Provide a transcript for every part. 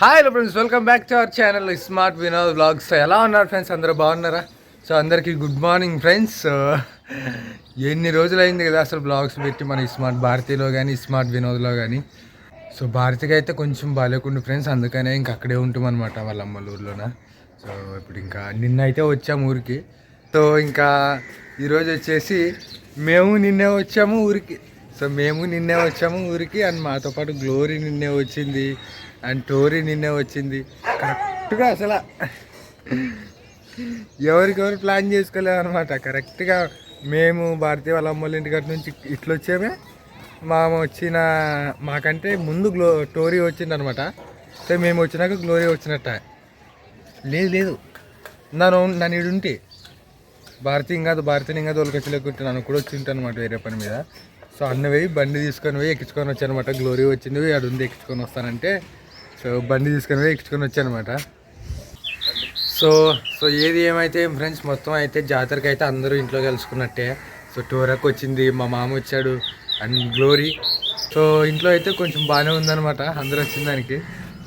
Hi hello friends welcome back to our channel smart Vinod vlogs ఎలా ఉన్నారు friends అందరూ బాగున్నారా? సో అందరికీ గుడ్ మార్నింగ్ ఫ్రెండ్స్ ఎన్ని రోజులు అయింది కదా అసలు బ్లాగ్స్ పెట్టి మన స్మార్ట్ భారతీలో కానీ స్మార్ట్ వినోద్లో కానీ సో భారతికి అయితే కొంచెం బాగాలేకుండా ఫ్రెండ్స్ అందుకనే ఇంక అక్కడే ఉంటాం అనమాట వాళ్ళ అమ్మల ఊర్లోన సో ఇప్పుడు ఇంకా నిన్న అయితే వచ్చాము ఊరికి. సో ఇంకా ఈరోజు వచ్చేసి మేము నిన్నే వచ్చాము ఊరికి. సో మేము నిన్నే వచ్చాము ఊరికి. అండ్ మాతో పాటు గ్లోరీ నిన్నే వచ్చింది. అండ్ టోరీ నిన్నే వచ్చింది. కరెక్ట్గా అసలు ఎవరికెవరు ప్లాన్ చేసుకోలేదు అనమాట కరెక్ట్గా మేము భారతీయ వాళ్ళ అమ్మోళ్ళ ఇంటికాడ నుంచి ఇట్లా వచ్చామే. మా వచ్చిన మాకంటే ముందు గ్లో టోరీ వచ్చిందనమాట సో మేము వచ్చినాక గ్లోరీ వచ్చినట్ట. లేదు లేదు. నన్ను నన్ను ఈడు ఉంటే. భారతీయం కాదు భారతీయం కాదు వాళ్ళకి నన్ను కూడా వచ్చి అనమాట వేరే పని మీద. సో అన్న పోయి బండి తీసుకొని పోయి ఎక్కించుకొని వచ్చానమాట గ్లోరీ వచ్చింది అది ఉంది ఎక్కించుకొని వస్తానంటే. సో బండి తీసుకొని ఎక్కించుకొని వచ్చానమాట. సో సో ఏది ఏమైతే ఫ్రెండ్స్ మొత్తం అయితే జాతరకి అయితే అందరూ ఇంట్లో కలుసుకున్నట్టే. సో టోరకు వచ్చింది మా మామ వచ్చాడు అండ్ గ్లోరీ సో ఇంట్లో అయితే కొంచెం బాగానే ఉందన్నమాట అందరూ వచ్చిన దానికి.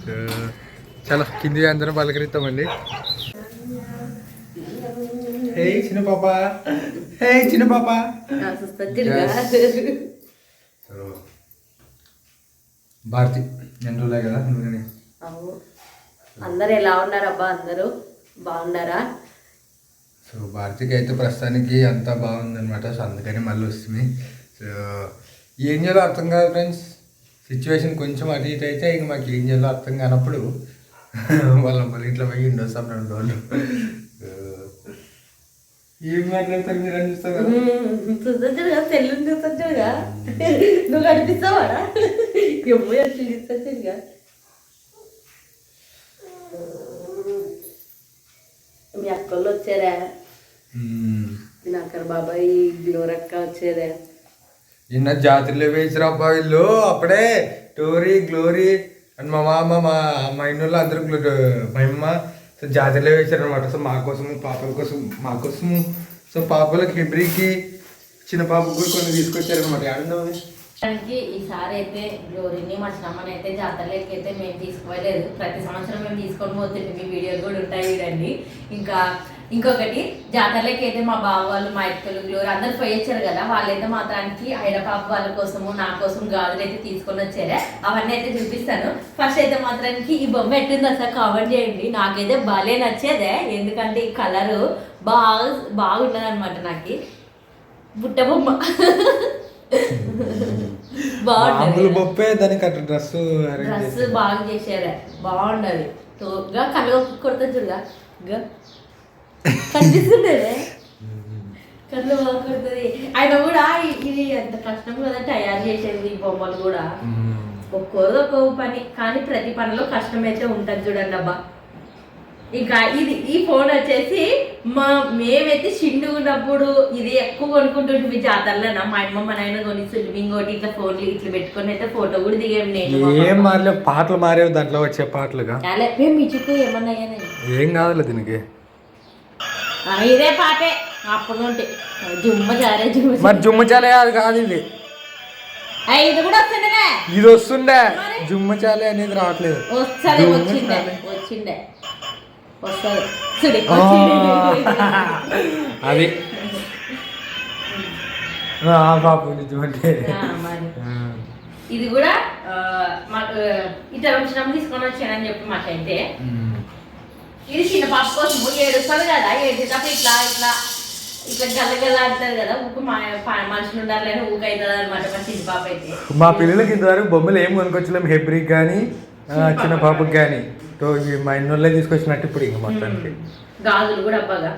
సో చాలా కింది అందరం పలకరిస్తామండి. హే చిన్న పాప. హే చిన్న పాప. సో భారతి. ఎన్ని రోజులే కదా అవును అందరు ఎలా ఉన్నారు అబ్బా అందరూ? బాగున్నారా? సో భారతికి అయితే ప్రస్తుతానికి అంతా బాగుందన్నమాట. సో అందుకని మళ్ళీ వస్తుంది. సో ఏం చేయాలో అర్థం కాదు ఫ్రెండ్స్. సిచ్యువేషన్ కొంచెం అటు ఇటు అయితే ఇంక మాకు ఏం చేయాలో అర్థం కానప్పుడు వాళ్ళ మళ్ళీ ఇంట్లో పోయి ఉండొస్తాం రెండు రోజులు. ఏం మాట్లాడతారు మీరు అని చూస్తారు కదా. చూసొచ్చాడుగా సెల్లుని చూసొచ్చాడుగా నువ్వు కనిపిస్తావాడా? ఎప్పుడు వచ్చి చూసొచ్చాడుగా మీ అక్కళ్ళు వచ్చారా. మీ అక్కడ బాబాయ్ గ్లోరక్క వచ్చారా? నిన్న జాతరలో వేసిరా వీళ్ళు అప్పుడే టోరీ గ్లోరీ అండ్ మా మామ మా మా ఇన్నోళ్ళు అందరూ మా అమ్మ సో జాతరలో వేశారనమాట అనమాట సో మా కోసం పాపల కోసం మా కోసము. సో పాపలకి హెబ్రికి చిన్న పాపకు కూడా కొన్ని తీసుకొచ్చారనమాట ఆడున్నామే దానికి ఈసారి అయితే గ్లోరీని మా శ్రమని అయితే జాతరలోకి అయితే మేము తీసుకోలేదు. ప్రతి సంవత్సరం మేము తీసుకొని పోతుంటే మీ వీడియోలు కూడా ఉంటాయి చూడండి. ఇంకా ఇంకొకటి జాతరలోకి అయితే మా బావ వాళ్ళు మా గ్లోరీ అందరు పోయి వచ్చారు కదా వాళ్ళైతే మాత్రానికి హైదరాబాద్ వాళ్ళ కోసము నా కోసం గాజులు అయితే తీసుకొని వచ్చారే. అవన్నీ అయితే చూపిస్తాను. ఫస్ట్ అయితే మాత్రానికి ఈ బొమ్మ ఎట్టుంది అసలు కామెంట్ చేయండి. నాకైతే భలే నచ్చేదే. ఎందుకంటే ఈ కలరు బాగా బాగున్నది అనమాట నాకు. బుట్ట బొమ్మ. బాగుంటది బొప్పే దానికి డ్రెస్ బాగా చేశారు బాగుండదు. తోగా కళ్ళు కొడతా చూడగా కనిపిస్తుండేదే కళ్ళు బాగా కొడుతుంది ఆయన కూడా ఇది ఎంత కష్టం కదా తయారు చేసేది ఈ బొమ్మలు కూడా. ఒక్కోది ఒక్కో పని కానీ ప్రతి పనిలో కష్టం అయితే ఉంటుంది చూడండి అబ్బా. ఇంకా ఇది ఈ ఫోన్ వచ్చేసి మా మేమైతే చిండు ఉన్నప్పుడు ఇది ఎక్కువ కొనుక్కుంటుంటే జాతరలోనా. మా అమ్మ మా నాయన కొనిస్తుంటే ఇంకోటి ఇట్లా ఫోన్లు ఇట్లా పెట్టుకొని అయితే ఫోటో కూడా దిగాం నేను మా ఏం. మారలేవు పాటలు మారేవి దాంట్లో వచ్చే పాటలుగా? మేము మిచుకు ఏమన్నా అయ్యానే? ఏం కాదులే దీనికి. ఇదే పాటే. అప్పుడు జుమ్మ జారే జుమ్మ మరి జుమ్మచాలే అది కాదు ఇది. ఇది కూడా వస్తుండే ఇది వస్తుండే. జుమ్మచాలే అనేది రావట్లేదు. వస్తుంది జుమ్మ వచ్చిండే చాలే. వచ్చిండే. వస్తుంది అది. పాపు నిజమంటే. మరి. ఇది కూడా మాకు ఇతర వచ్చినప్పుడు తీసుకొని వచ్చానని చెప్పి మాకైతే. ఇది చిన్న పాప కోసం ఏడుస్తుంది కదా ఏడ్చేటప్పుడు ఇట్లా ఇట్లా ఇట్లా గల్ల గల్ల ఆడుతుంది కదా ఊకు మనుషులు ఉండాలని ఊక అవుతుంది అనమాట మా చిన్న పాప అయితే. మా పిల్లలకి ఇంతవరకు బొమ్మలు ఏం కొనుక్కొచ్చలేము హెబ్రికి కానీ చిన్న పాపకి కానీ తో ఇవి మా ఇన్నోళ్ళే తీసుకొచ్చినట్టు ఇప్పుడు ఇంక మొత్తానికి. గాజులు కూడా అబ్బాగా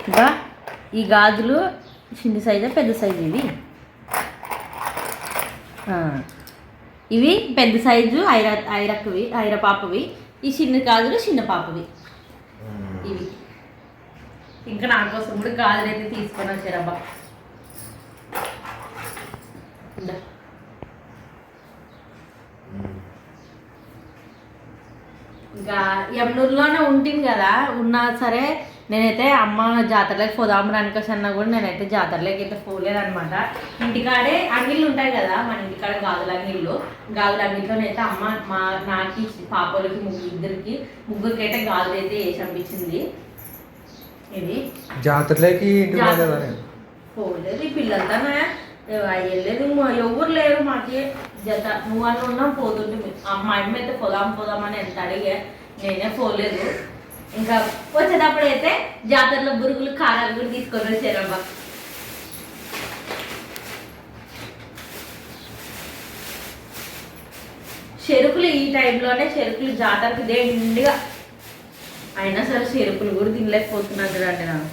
ఇంకా ఈ గాజులు చిన్న సైజా పెద్ద సైజు ఇవి? ఆ, ఇవి పెద్ద సైజు ఐర ఐరక్కువి ఐర పాపవి ఈ చిన్న గాజులు చిన్న పాపవి ఇవి. ఇంకా నా కోసం కూడా గాజులు అయితే తీసుకొని వచ్చారబ్బా. ఇంకా యమునూరులోనే ఉంటుంది కదా ఉన్నా సరే నేనైతే అమ్మ జాతరలోకి పోదాం రానికోసం అన్నా కూడా నేనైతే జాతరలోకి అయితే పోలేదు అనమాట ఇంటికాడే అంగిళ్ళు ఉంటాయి కదా మన ఇంటికాడ గాజుల అంగిళ్ళు గాజుల అంగిళ్ళలోనైతే అమ్మ మా నాకి పాపలకి ముగ్గురు ఇద్దరికి ముగ్గురికి అయితే గాజులు అయితే వేసి పంపించింది. ఇది. జాతరలోకి. పోలేదా పిల్లలతోనే వెళ్ళలేదు ఎవరు లేరు మాకి. జత నువ్వు అని ఉన్నా పోతుంటే మా అమ్మ అయితే పోదాం పోదామని ఎంత అడిగే. నేనే పోలేదు. ఇంకా వచ్చేటప్పుడు అయితే జాతరలో బురుగులు కారాలు కూడా తీసుకొని వచ్చారమ్మా చెరుకులు ఈ టైంలోనే చెరుకులు జాతరకు దే నిండుగా అయినా సరే చెరుకులు కూడా తినలేకపోతున్నారు చూడండి నాకు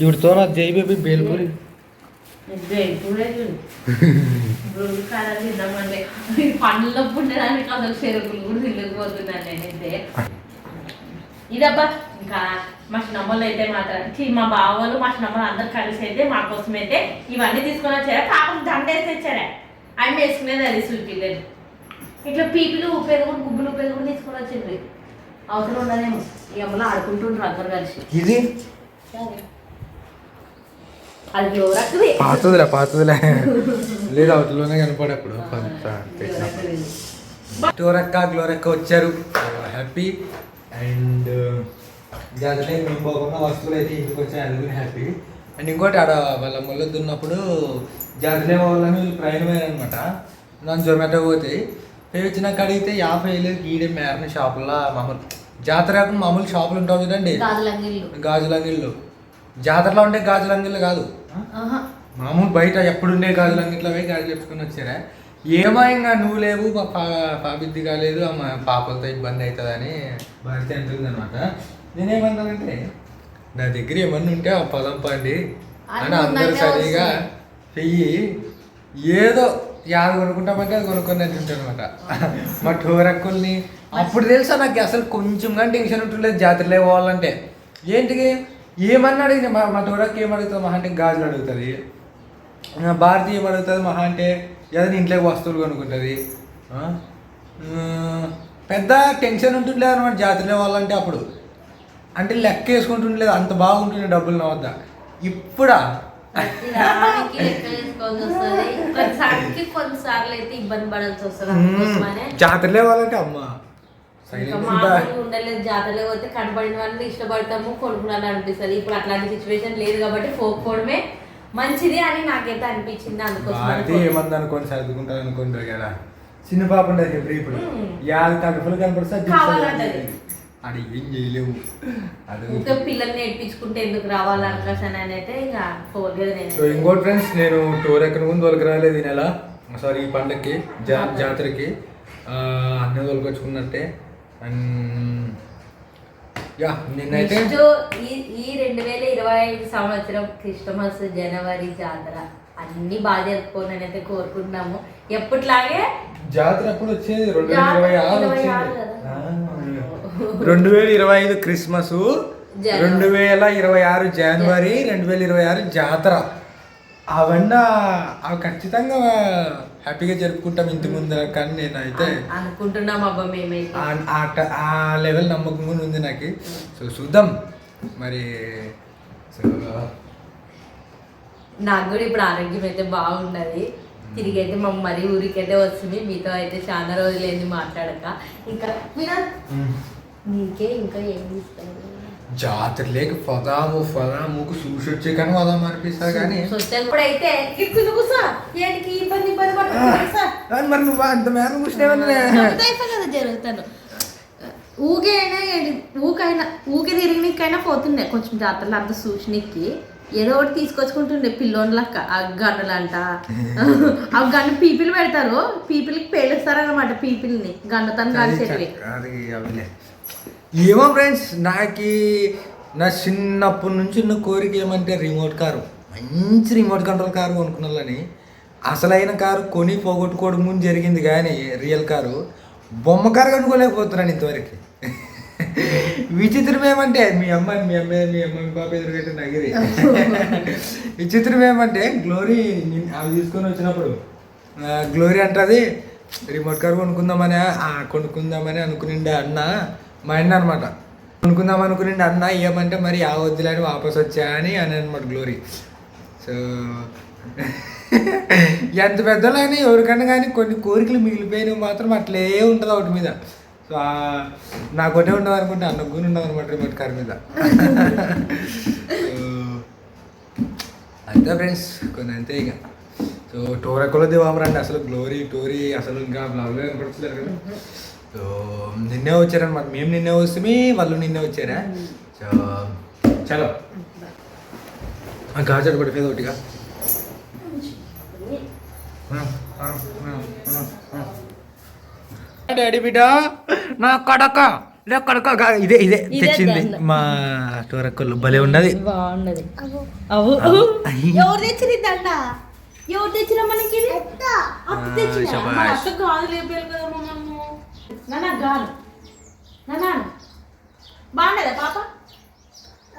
ఇవిడితో నా జై బేబీ బేల్పూరి ఇప్పుడే బురుగులు కారాలు తిందామంటే పండ్ల పుట్టడానికి అసలు చెరుకులు కూడా తినలేకపోతున్నాను నేనైతే. ఇదబ్బా ఇంకా మా చిన్నమ్మలు అయితే మాత్రం మా బావలు మా చిన్నమ్మలు అందరు కలిసి అయితే మా కోసం అయితే ఇవన్నీ తీసుకొని వచ్చారా? పాపం దండేసి తెచ్చారా? ఆయన వేసుకునేది అది సుల్పిలేదు ఇట్లా పీపులు ఉపయోగ కూడా గుబ్బులు ఉపయోగ కూడా తీసుకొని వచ్చింది అవసరం ఉండదేమో ఈ అమ్మలో ఆడుకుంటుండ్రు అందరు కలిసి. ఇది? అది పాతదిలే పాతదిలే. లేదు అవతలోనే కనపడప్పుడు. టోరక్క గ్లోరక్క వచ్చారు. హ్యాపీ అండ్ జాతరలో మేము పోకుండా వస్తువులు అయితే ఇంటికి వచ్చాయి అది కూడా హ్యాపీ అండ్ ఇంకోటి ఆడ వాళ్ళ ముళ్ళు దున్నప్పుడు జాతరలో వాళ్ళని వీళ్ళు ప్రయాణమైనమాట నన్ను జొమాటో పోతాయి పోయి వచ్చినాక అడిగితే యాభై వేలు గీడే మేరని షాపుల్లో మామూలు జాతర మామూలు షాపులు ఉంటావు చూడండి. గాజులంగిళ్ళు. జాతరలో ఉంటే గాజుల అంగిళ్ళు కాదు. మామూలు బయట ఎప్పుడుండే గాజులు అంగిట్లో పోయి గాజులు చెప్పుకొని వచ్చారా? ఏమో ఇంకా నువ్వు లేవు మా పా పాపిద్ది కాలేదు మా పాపలతో ఇబ్బంది అవుతుందని భారతి అంటుంది అనమాట నేనేమన్నానంటే నా దగ్గర ఏమన్నా ఉంటే ఆ పొలం పండి అని అందరూ సరిగా చెయ్యి ఏదో యాద కొనుక్కుంటామంటే అది కొనుక్కొని ఉంటాను అనమాట మా టోరక్కుల్ని అప్పుడు తెలుసా నాకు అసలు కొంచెం కానీ టెన్షన్ ఉంటుండలేదు జాతరలే పోవాలంటే. ఏంటికి? ఏమన్నా అడిగిన మా మా టోరక్కి ఏం అడుగుతుంది మహా అంటే గాజులు అడుగుతుంది భారతి ఏం అడుగుతుంది మహా అంటే ఏదైనా ఇంట్లోకి వస్తువులు కొనుక్కుంటుంది. పెద్ద టెన్షన్ ఉంటుండలేదు అనమాట జాతరలే వాళ్ళంటే అప్పుడు. అంటే లెక్క వేసుకుంటుండలేదు అంత బాగుంటుండే డబ్బులు నా వద్ద. ఇప్పుడా? జాతరలే వాళ్ళంటే అమ్మ. ఉండలేదు జాతరలో పోతే కనపడిన వాళ్ళని ఇష్టపడతాము కొనుక్కున్నాను అనిపిస్తుంది. ఇప్పుడు అట్లాంటి సిచ్యువేషన్ లేదు కాబట్టి పోకపోవడమే మంచిది అని నాకైతే అనిపించింది అందుకోసం ఏమంది అనుకోండి సర్దుకుంటారు అనుకుంటారు కదా. చిన్న పాప ఉండదు ఇప్పుడు. ఉమ్. యాది కడుపులు కనపడితే అది ఏం చేయలేవు. అది ఇంకా పిల్లల్ని నేర్పించుకుంటే ఎందుకు రావాలనుకోసం అని అయితే ఇంకా పోలేదు సో నేను ఇంకోటి ఫ్రెండ్స్ నేను టూర్ ఎక్కడ ముందు వాళ్ళకి రాలేదు ఈ నెల. సారీ ఈ పండక్కి జా జాతరకి. అన్నీ తోలుకొచ్చుకున్నట్టే. అండ్ యా నిన్నైతే ఈ రెండు వేల ఇరవై ఐదు సంవత్సరం క్రిస్టమస్ జనవరి జాతర అన్ని బాగా జరుపుకోవాలని అయితే కోరుకుంటున్నాము. ఎప్పటిలాగే జాతర ఎప్పుడు వచ్చేది? రెండు వేల ఇరవై ఆరు వచ్చింది. రెండు వేల ఇరవై ఐదు క్రిస్మస్. రెండు వేల ఇరవై ఆరు జనవరి. రెండు వేల ఇరవై ఆరు జాతర. అవన్నీ అవి ఖచ్చితంగా హ్యాపీగా జరుపుకుంటాం ఇంటి ముందర కానీ నేనైతే అనుకుంటున్నాం అబ్బా మేమైతే. ఆ- లెవెల్ నమ్మకం కూడా ఉంది నాకు. సో చూద్దాం. మరి సో నాకు కూడా ఇప్పుడు ఆరోగ్యం అయితే బాగున్నది తిరిగి అయితే మా మరీ ఊరికైతే వస్తుంది. మీతో అయితే చాలా రోజులైంది మాట్లాడక. ఇంకా మీరు నీకే ఇంకా ఏం ఇస్తారు జాతర లేక పదాము పదాముకు చూసి వచ్చే కానీ పదాము అనిపిస్తుంది కానీ ఇప్పుడైతే ఏంటికి ఇబ్బంది ఇబ్బంది మరి నువ్వు అంత మేర కదా జరుగుతాను. ఏంటి- ఊకైనా ఊకే తిరిగినకైనా పోతుండే కొంచెం జాతరలు అంత సూచనకి ఏదో ఒకటి తీసుకొచ్చుకుంటుండే పిల్లోన్లక్క ఆ గన్నులంట ఆ గన్ను పీపిల్ పెడతారు. పీపిల్కి పేలుస్తారనమాట పీపిల్ని. గన్నుతను కాల్చేటివి. ఏమో ఫ్రెండ్స్ నాకు నా చిన్నప్పటి నుంచి ఉన్న కోరిక ఏమంటే రిమోట్ కారు. మంచి రిమోట్ కంట్రోల్ కారు కొనుక్కున్నాలని అసలైన కారు కొని పోగొట్టుకోవడం ముందు జరిగింది కానీ రియల్ కారు. బొమ్మ కారు కనుక్కోలేకపోతున్నాను ఇంతవరకు. విచిత్రం ఏమంటే మీ అమ్మాయి మీ అమ్మాయి మీ అమ్మాయి పాప ఎదురుగట్టే నగిరి. విచిత్రం ఏమంటే గ్లోరీ అవి తీసుకొని వచ్చినప్పుడు గ్లోరీ అంటది రిమోట్ కారు కొనుక్కుందామని కొనుక్కుందామని అనుకునిండే అన్న మా అన్న అనమాట అనుకుందాం అనుకుని అన్న ఇవ్వమంటే మరి ఆ వద్దులని వాపస్ వచ్చా అని అని అనమాట గ్లోరీ. సో ఎంత పెద్దలో అయినా ఎవరికన్నా కానీ కొన్ని కోరికలు మిగిలిపోయినవి మాత్రం అట్లే ఉంటుంది ఒకటి మీద. సో నాకు ఒకటే ఉండదు అనుకుంటే అన్న కూడా ఉండదు అనమాట రిమోట్ కార్ మీద. అంతే ఫ్రెండ్స్ కొన్ని అంతే ఇక. సో టోర్ ఎక్కడో దివామరండి అసలు గ్లోరీ టోరీ అసలు ఇంకా బ్లాగ్లో కనపడుతున్నారు కదా సో నిన్నే వచ్చారనమాట మేము నిన్నే వస్తే వాళ్ళు నిన్నే వచ్చారా? సో చలో. గాజర్ పడిపోయేది ఒకటిగా. డాడీ బిడ్డ నా కడక. లే కడక ఇదే ఇదే తెచ్చింది. మా టోరక్కలు భలే ఉన్నది. బాగున్నది అవు ఎవరు తెచ్చిరి దండ? ఎవరు తెచ్చిరా మనకి? అత్త. కదా నాన్న గాలు నాన్న. బాగున్నదా పాప?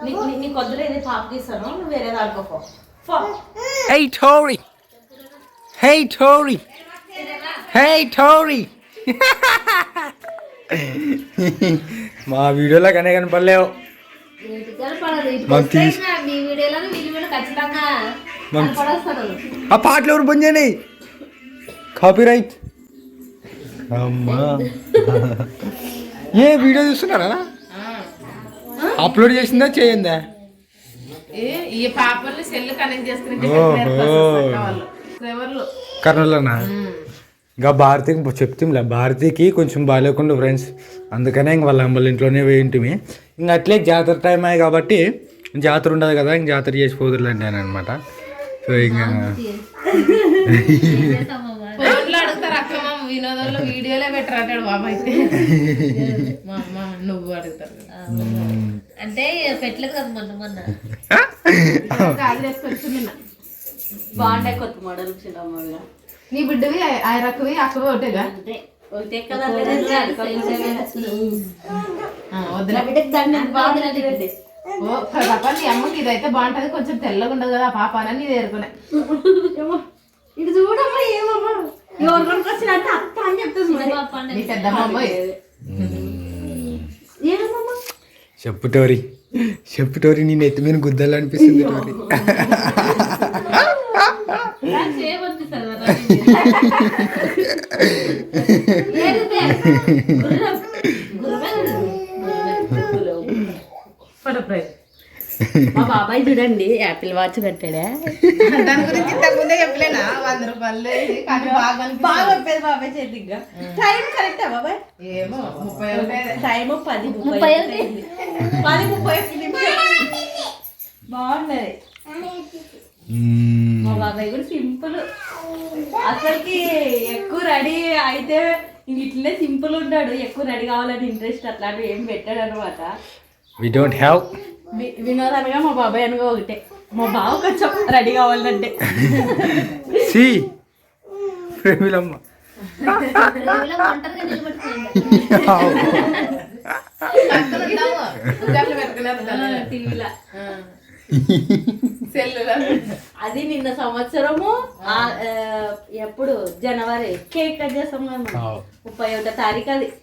నీ- నీ- నీకు వద్దులే ఇది పాపకి ఇస్తాను నువ్వు వేరే దానికో పో. Hey Tori! Hey Tori! Hey Tori! మా వీడియోలో కనే కనపడలేవు. ఆ పాటలు ఎవరు బంద్ చేయండి కాపీ రైట్ అమ్మా. ఏ వీడియో చూస్తున్నారా? అప్లోడ్ చేసిందా చేయందా ఈ సెల్ కనెక్ట్ చేసుకుని కర్నూలులోనా? ఇంకా భారతికి చెప్తాంలే. భారతికి కొంచెం బాగాలేకుండా ఫ్రెండ్స్ అందుకనే ఇంక వాళ్ళ అమ్మల ఇంట్లోనే వేయింటిమి ఇంక అట్లే జాతర టైం అయ్యి కాబట్టి జాతర ఉండదు కదా ఇంక జాతర చేసి పోదురులేండి అని అనమాట సో ఇంకా ఫోన్లో అడుగుతారు అక్క మా వినోదంలో వీడియోలే పెట్టరు అంటాడు బాబా అయితే మా అమ్మ నువ్వు అడుగుతారు అంటే పెట్టలేదు కదా మొన్న మొన్న. బాగుంటాయి కొత్త మోడల్ చిన్నమ్మ నీ బిడ్డవి ఆ రకవి అక్కవి ఒకటేగా ఒకటే కదా ఓ పాప నీ అమ్మకి ఇదైతే బాగుంటది. కొంచెం తెల్లగా ఉండదు కదా పాప అని నీది ఏరుకునే. ఇది చూడమ్మా ఏమమ్మా. ఎవరు కొనుకొచ్చినట్టు అత్త అని చెప్తుంది నీ పెద్దమ్మ అమ్మాయి ఏమమ్మా చెప్పు టోరీ. చెప్పు టోరీ నేను ఎత్తి మీద గుద్దలు అనిపిస్తుంది టోరీ మా బాబాయ్ చూడండి యాపిల్ వాచ్ కట్టాడా దాని గురించి ఇంతకుముందే చెప్పలేనా? వంద రూపాయలు కానీ బాగా. బాగా చెప్పేది బాబాయ్ చేతిగా. టైం కరెక్టా బాబాయ్? ఏమో ముప్పై టైం పది ముప్పై పది ముప్పై. బాగున్నది. మా బాబాయ్ కూడా సింపుల్. అసలుకి ఎక్కువ రెడీ అయితే ఇంక ఇట్లనే సింపుల్ ఉంటాడు. ఎక్కువ రెడీ కావాలని ఇంట్రెస్ట్ అట్లాంటివి ఏం పెట్టాడు అనమాట వి డోంట్ హ్యావ్ వినోద్ అనగా మా బాబాయ్ అనగా ఒకటే. మా బావ కొంచెం రెడీ కావాలంటే. సి. ప్రేమిలమ్మ. అది నిన్న సంవత్సరము ఎప్పుడు? జనవరి. కేక్ కట్ చేస్తాం కదా మనం. అవు. ముప్పై ఒకటో తారీఖు అది.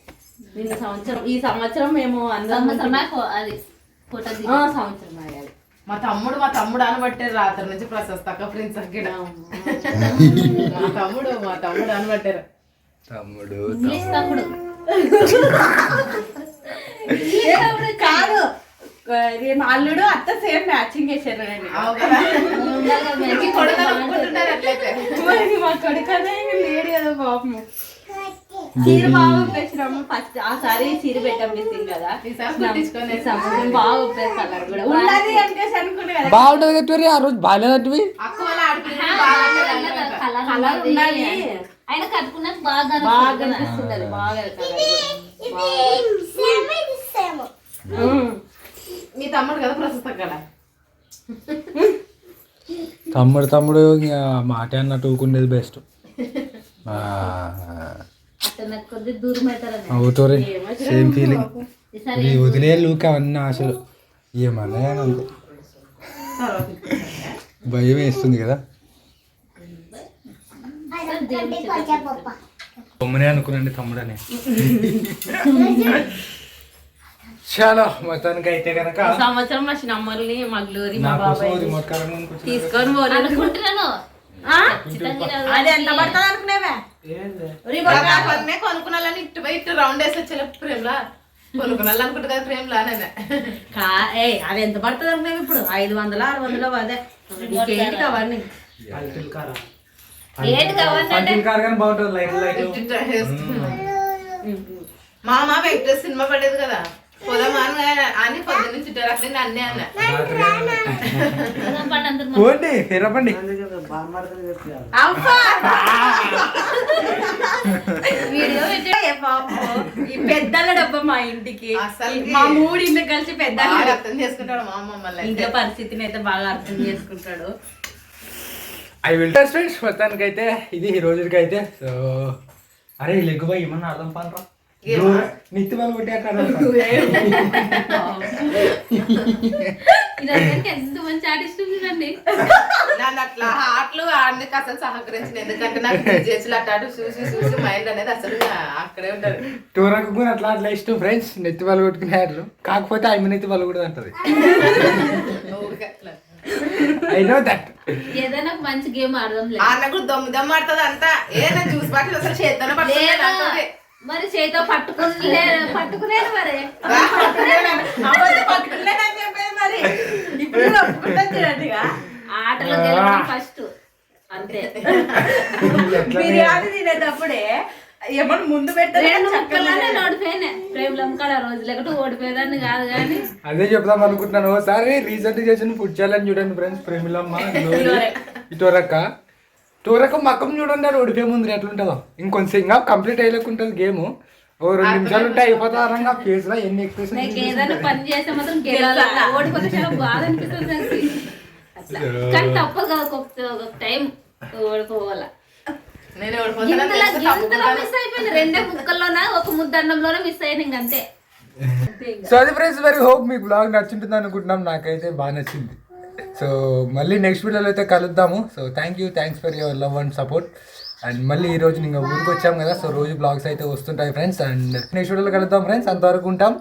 నిన్న సంవత్సరం ఈ సంవత్సరం మేము అందరం అది. సంవత్సరం మా తమ్ముడు మా తమ్ముడు అనబట్టారు రాత్రి నుంచి ప్రశస్త అక్క ప్రిన్స్ అక్కడ మా తమ్ముడు మా తమ్ముడు అనబట్టారు తమ్ముడు తమ్ముడు. కాదు. అల్లుడు అత్త సేమ్ మ్యాచింగ్ చేశారు మా కొడుకనే ఇంక లేడు కదా పాపము చీర బాగా ఉపయోగించినాము ఫస్ట్. ఆ సారి చీర పెట్టాం మిస్సింగ్ కదా ఈసారి కుట్టించుకొని ఈ సంవత్సరం బాగా ఉపయోగ కలర్ కూడా. ఉన్నది అనికేసి అనుకుంటే కదా. బాగుంటుంది ఆ రోజు ఆడపిల్లలు బాగా. కలర్ ఆయన కట్టుకున్నాక. మీ తమ్ముడు కదా తమ్ముడు తమ్ముడు ఇంకా మాట అన్నట్టు ఊకుండేది బెస్ట్ అవుతోరే సేమ్ ఫీలింగ్ ఈ వదిలే లూక్ అవన్నీ ఆశలు ఏమన్నా అంతే. భయం వేస్తుంది కదా. బొమ్మనే అనుకున్నాండి తమ్ముడని. చాలా మొత్తానికి అయితే కనుక సంవత్సరం మా చిన్నమ్మల్ని మా గ్లోరీ మా బాబాయ్ తీసుకొని పోలేదు అది ఎంత పడుతుంది అనుకునేవే? కొనుక్కున్నాలని ఇటు పోయి ఇటు రౌండ్ వేసి వచ్చే ప్రేమ్లా. కదా ఏ అది ఎంత పడుతుంది అనుకునేవి ఇప్పుడు? ఐదు వందల ఆరు వందలు అదే. ఇంకేంటి అవన్నీ? ఏంటి కావాలంటే పంకిన్ కార్ కానీ బాగుంటుంది లైట్ లైట్. ఇటు వేసుకున్నా. మా అమ్మ వెంకటేష్ సినిమా పడేది కదా. పోదామా అని అని పొద్దు నుంచి అట్లనే అన్నీ అన్న పండు పోండి ఎర్రపండి అబ్బా! వీడియో పెట్టే పాపం. ఈ పెద్దల డబ్బా మా ఇంటికి అసలుకి. మా మూడు ఇంటికి కలిసి పెద్ద అర్థం చేసుకుంటాడు మా అమ్మ మళ్ళీ ఇంట్లో పరిస్థితిని అయితే బాగా అర్థం చేసుకుంటాడు ఐ విల్ టెస్ట్ ఫ్రెండ్స్ మొత్తానికి అయితే ఇది ఈ రోజుకి అయితే సో అరే లెగ్గు ఏమన్నా అర్థం పనరా నిత్తి వాళ్ళు కొట్టి అక్కడ ఇదంతా ఎంత మంచి ఆడిస్తుంది చూడండి. నన్ను అట్లా ఆటలు ఆడడానికి అసలు సహకరించిన. ఎందుకంటే నాకు చేతులు అట్లా అటు చూసి చూసి మైండ్ అనేది అసలు అక్కడే ఉంటది. టూరకు కూడా అట్లా అట్లా ఇష్టం ఫ్రెండ్స్ నెత్తి వాళ్ళు కొట్టుకునే ఆటలు కాకపోతే ఐ నెత్తి వాళ్ళు కూడా అంటది. ఊరికే అట్లా. ఐ నో దట్ ఏదైనా మంచి గేమ్ ఆడదాం లేదు కూడా దమ్ము దమ్ము ఆడుతుంది అంతా ఏ నా జ్యూస్ బాటిల్ అసలు చేద్దాను పట్టుకుంటే మరి చేతితో పట్టుకుని పట్టుకునేది మరి. పట్టుకున్నానని చెప్పేది మరి. ఇప్పుడు ఒప్పుకుంటా చూడండి ఇక. ఆటలో గెలవడం ఫస్ట్ అంతే. బిర్యానీ తినేటప్పుడే ఏమన్నా ముందు పెట్టారు రెండు ముక్కల్లోనే ఓడిపోయాను ప్రేమలం కాడ రోజు లేకపోతే ఓడిపోయేదాన్ని కాదు కానీ. అదే చెప్దాం అనుకుంటున్నాను. ఒకసారి రీసెంట్ చేసిన ఫుడ్ ఛాలెంజ్ చూడండి ఫ్రెండ్స్ ప్రేమిలమ్మ ఇటోరక్క టోరక్క మక్కం చూడండి అది ఓడిపోయే ముందు ఎట్లుంటుందో ఇంకొంచెం ఇంకా కంప్లీట్ అయ్యలేకుంటుంది గేమ్. ఓ రెండు నిమిషాలు ఉంటే అయిపోతారంగా ఫేస్లో ఎన్ని రెండే ముక్కల్లోనా? ఒక ముద్దన్నంలోనే మిస్ అయ్యాను ఇంకంతే సో అది ఫ్రెండ్స్ వెరీ హోప్ మీకు బ్లాగ్ నచ్చుంటుంది అనుకుంటున్నాం నాకైతే బాగా నచ్చింది. సో మళ్ళీ నెక్స్ట్ వీడియోలో అయితే కలుద్దాము. So thank you thanks for your love and support and మళ్ళీ ఈ రోజు ఇంకా ఊరికి వచ్చాం కదా సో రోజు బ్లాగ్స్ అయితే వస్తుంటాయి ఫ్రెండ్స్ అండ్ నెక్స్ట్ వీడియోలో కలుద్దాం ఫ్రెండ్స్ అంతవరకు ఉంటాం.